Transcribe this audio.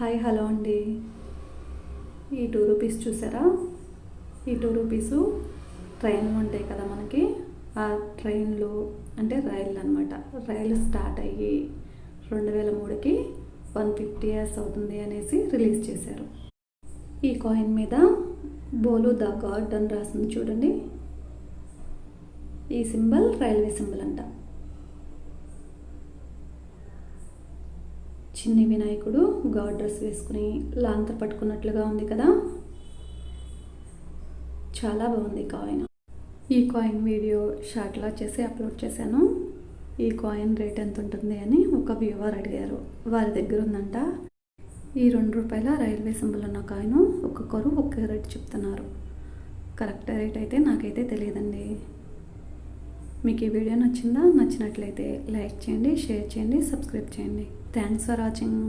Hi hello అండి. ఈ two rupees చూసారా? ఈ టూ రూపీసు ట్రైన్లు ఉంటాయి కదా మనకి. ఆ ట్రైన్లు అంటే రైళ్ళు అనమాట రైలు స్టార్ట్ అయ్యి రెండు వేల మూడుకి వన్ ఫిఫ్టీ ఇయర్స్ అవుతుంది అనేసి రిలీజ్ చేశారు. ఈ కాయిన్ మీద బోలు ద గాడ్ అని రాసింది చూడండి. ఈ సింబల్ రైల్వే సింబల్ అంట. చిన్ని వినాయకుడు గాడ్ డ్రెస్ వేసుకుని లాంతర్ పట్టుకున్నట్లుగా ఉంది కదా. చాలా బాగుంది కాయిన్. ఈ కాయిన్ వీడియో షార్ట్లా చేసి అప్లోడ్ చేశాను. ఈ కాయిన్ రేట్ ఎంత ఉంటుంది అని ఒక వ్యూవర్ అడిగారు. వారి దగ్గర ఉందంట. ఈ రెండు రూపాయల రైల్వే సింబల్ ఉన్న కాయిన్ ఒక్కొక్కరు ఒక్క రేట్ చెప్తున్నారు. కరెక్ట్ రేట్ అయితే నాకైతే తెలియదండి. మీకు ఈ వీడియో నచ్చిందా? నచ్చినట్లయితే లైక్ చేయండి షేర్ చేయండి సబ్స్క్రైబ్ చేయండి. Thanks for watching